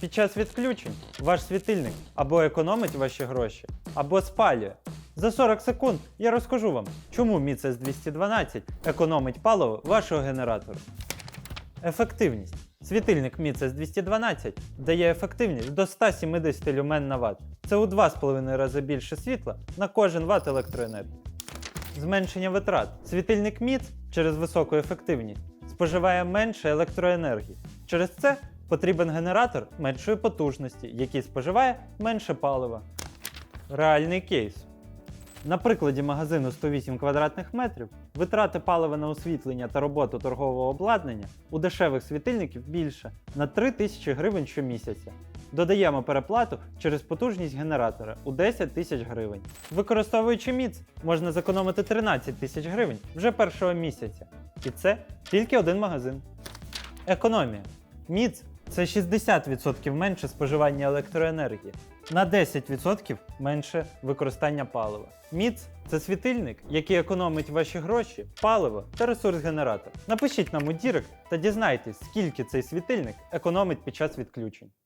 Під час відключень ваш світильник або економить ваші гроші, або спалює. За 40 секунд я розкажу вам, чому міцес 212 економить паливо вашого генератора. Ефективність. Світильник Міцес 212 дає ефективність до 170 люмен на Вт. Це у 2,5 рази більше світла на кожен Вт електроенергії. Зменшення витрат. Світильник МІЦ через високу ефективність споживає менше електроенергії. Через це потрібен генератор меншої потужності, який споживає менше палива. Реальний кейс. На прикладі магазину 108 квадратних метрів витрати палива на освітлення та роботу торгового обладнання у дешевих світильників більше на 3 тисячі гривень щомісяця. Додаємо переплату через потужність генератора у 10 тисяч гривень. Використовуючи міц, можна зекономити 13 тисяч гривень вже першого місяця. І це тільки один магазин. Економія. Міц це 60% менше споживання електроенергії, на 10% менше використання палива. Міц це світильник, який економить ваші гроші, паливо та ресурс генератор. Напишіть нам у Дірект та дізнайтесь, скільки цей світильник економить під час відключень.